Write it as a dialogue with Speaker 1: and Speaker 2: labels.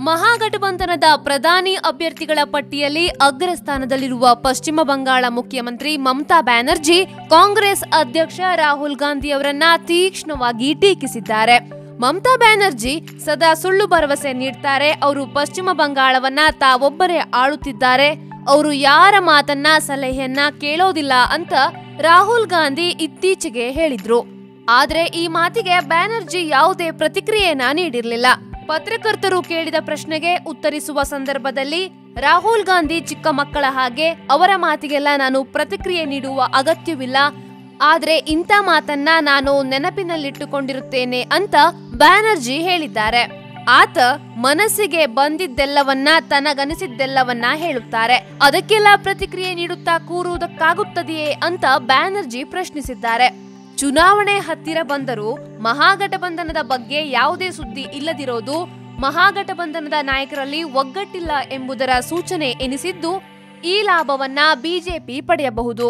Speaker 1: ಮಹಾಗಠಬಂಧನದ ಪ್ರಧಾನಿ ಅಭ್ಯರ್ಥಿಗಳ ಪಟ್ಟಿಯಲ್ಲಿ ಅಗ್ರಸ್ಥಾನದಲ್ಲಿರುವ ಪಶ್ಚಿಮ ಬಂಗಾಳ ಮುಖ್ಯಮಂತ್ರಿ ಮಮತಾ ಬ್ಯಾನರ್ಜಿ, ಕಾಂಗ್ರೆಸ್ ಅಧ್ಯಕ್ಷ ರಾಹುಲ್ ಗಾಂಧಿ ಅವರನ್ನ ತೀಕ್ಷ್ಣವಾಗಿ ಟೀಕಿಸಿದ್ದಾರೆ. ಮಮತಾ ಬ್ಯಾನರ್ಜಿ ಸದಾ ಸುಳ್ಳು ಭರವಸೆ ನೀಡ್ತಾರೆ. ಅವರು ಪಶ್ಚಿಮ ಬಂಗಾಳವನ್ನ ತಾವೊಬ್ಬರೇ ಆಳುತ್ತಿದ್ದಾರೆ. ಅವರು ಯಾರ ಮಾತನ್ನ, ಸಲಹೆಯನ್ನ ಕೇಳೋದಿಲ್ಲ ಅಂತ ರಾಹುಲ್ ಗಾಂಧಿ ಇತ್ತೀಚೆಗೆ ಹೇಳಿದ್ರು. ಆದ್ರೆ ಈ ಮಾತಿಗೆ ಬ್ಯಾನರ್ಜಿ ಯಾವುದೇ ಪ್ರತಿಕ್ರಿಯೆಯನ್ನ ನೀಡಿರಲಿಲ್ಲ. ಪತ್ರಕರ್ತರು ಕೇಳಿದ ಪ್ರಶ್ನೆಗೆ ಉತ್ತರಿಸುವ ಸಂದರ್ಭದಲ್ಲಿ ರಾಹುಲ್ ಗಾಂಧಿ ಚಿಕ್ಕ ಮಕ್ಕಳ ಹಾಗೆ ಅವರ ಮಾತಿಗೆಲ್ಲ ನಾನು ಪ್ರತಿಕ್ರಿಯೆ ನೀಡುವ ಅಗತ್ಯವಿಲ್ಲ. ಆದರೆ ಇಂಥ ಮಾತನ್ನ ನಾನು ನೆನಪಿನಲ್ಲಿಟ್ಟುಕೊಂಡಿರುತ್ತೇನೆ ಅಂತ ಬ್ಯಾನರ್ಜಿ ಹೇಳಿದ್ದಾರೆ. ಆತ ಮನಸ್ಸಿಗೆ ಬಂದಿದ್ದೆಲ್ಲವನ್ನ ತನಗನಿಸಿದ್ದೆಲ್ಲವನ್ನ ಹೇಳುತ್ತಾರೆ. ಅದಕ್ಕೆಲ್ಲ ಪ್ರತಿಕ್ರಿಯೆ ನೀಡುತ್ತಾ ಕೂರುವುದಕ್ಕಾಗುತ್ತದೆಯೇ ಅಂತ ಬ್ಯಾನರ್ಜಿ ಪ್ರಶ್ನಿಸಿದ್ದಾರೆ. ಚುನಾವಣೆ ಹತ್ತಿರ ಬಂದರೂ ಮಹಾಗಠಬಂಧನದ ಬಗ್ಗೆ ಯಾವುದೇ ಸುದ್ದಿ ಇಲ್ಲದಿರೋದು, ಮಹಾಗಠಬಂಧನದ ನಾಯಕರಲ್ಲಿ ಒಗ್ಗಟ್ಟಿಲ್ಲ ಎಂಬುದರ ಸೂಚನೆ ಎನಿಸಿದ್ದು, ಈ ಲಾಭವನ್ನ ಬಿಜೆಪಿ ಪಡೆಯಬಹುದು.